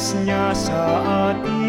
oras niya sa atin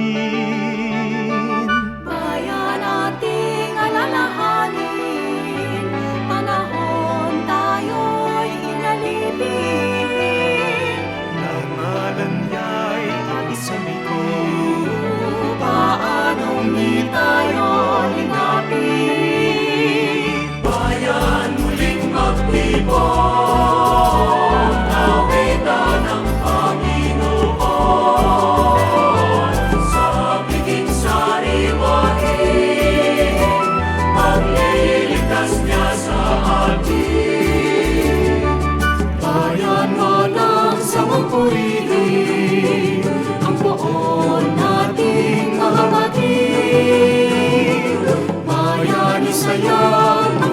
sa atin. Bayan na ng samang purihin, ang poon nating mga batid. Bayani sa'yo ang